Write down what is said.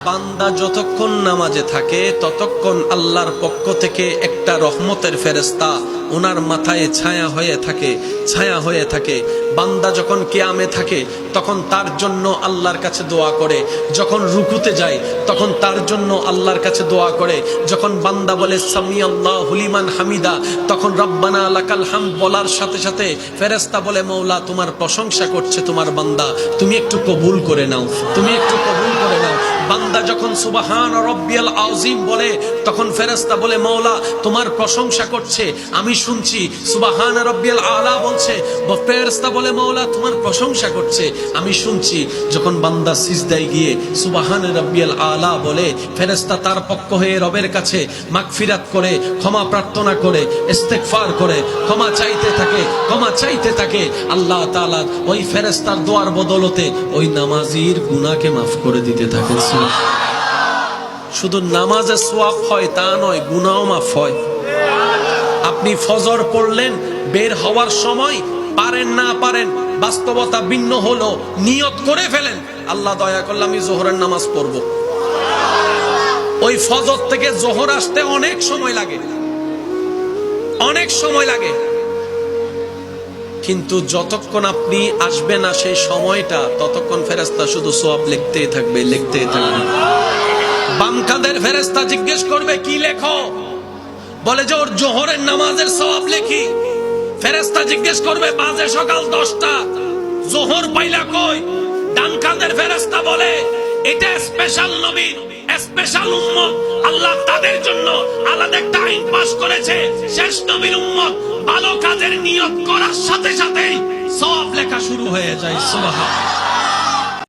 বান্দা যতক্ষণ নামাজে থাকে, ততক্ষণ আল্লাহর পক্ষ থেকে একটা রহমতের ফেরেস্তা ওনার মাথায় ছায়া হয়ে থাকে, ছায়া হয়ে থাকে। বান্দা যখন কেয়ামে থাকে, তখন তার জন্য আল্লাহর কাছে দোয়া করে। যখন রুকুতে যায়, তখন তার জন্য আল্লাহর কাছে দোয়া করে। যখন বান্দা বলে সামি আল্লাহ হুলিমান হামিদা তখন রব্বানা লাকাল হাম বলার সাথে সাথে ফেরেস্তা বলে, মৌলা, তোমার প্রশংসা করছে তোমার বান্দা। তুমি একটু কবুল করে নাও, তুমি একটু কবুল করে নাও। যখন সুবাহান রব্বিয়াল আযীম বলে, তখন ফেরেশতা বলে মৌলা তোমার প্রশংসা করছে, আমি শুনছি। সুবাহান রব্বিয়াল আলা বলছে, ব- বলে মৌলা তোমার প্রশংসা করছে, আমি শুনছি। যখন বান্দা সিজদায় গিয়ে সুবাহান রব্বিয়াল আলা বলে, ফেরেশতা তার পক্ষ হয়ে রবের কাছে মাগফিরাত করে, ক্ষমা প্রার্থনা করে, ইস্তেগফার করে, ক্ষমা চাইতে থাকে, ক্ষমা চাইতে থাকে, আল্লাহ তাআলা ওই ফেরেশতার দোয়ার বদলতে ওই নামাজির গুণাকে মাফ করে দিতে থাকেন শুধু নামাজে সোয়াব হয় তা নয় গুনাও মাফ হয়। আপনি ফজর পড়লেন, বের হওয়ার সময় পারেন না পারেন, বাস্তবতা ভিন্ন হলো, নিয়ত করে ফেলেন। আল্লাহ দয়া করলে আমি জোহরের নামাজ পড়ব। ওই ফজর থেকে জোহর আসতে অনেক সময় লাগে। অনেক সময় লাগে। কিন্তু যতক্ষণ আপনি আসবে না সেই সময়টা, ততক্ষণ ফেরেস্তা শুধু সোয়াব লিখতেই থাকবে লিখতেই থাকবে। বাম কাঁধের ফেরেস্তা জিজ্ঞেস করবে, কি লেখো? বলে যে, ওর জোহরের নামাজের সওয়াব লেখি। ফেরেস্তা জিজ্ঞেস করবে, বাজে সকাল দশটা, জোহর পাইলা কই? ডান ফেরেস্তা বলে, এটা স্পেশাল নবী স্পেশাল উম্মত। আল্লাহ তাদের জন্য আলাদা একটা আইন পাশ করেছে। শেষ নবীর উম্মত ভালো কাজের নিয়ত করার সাথে সাথেই সব লেখা শুরু হয়ে যায়। সুবহান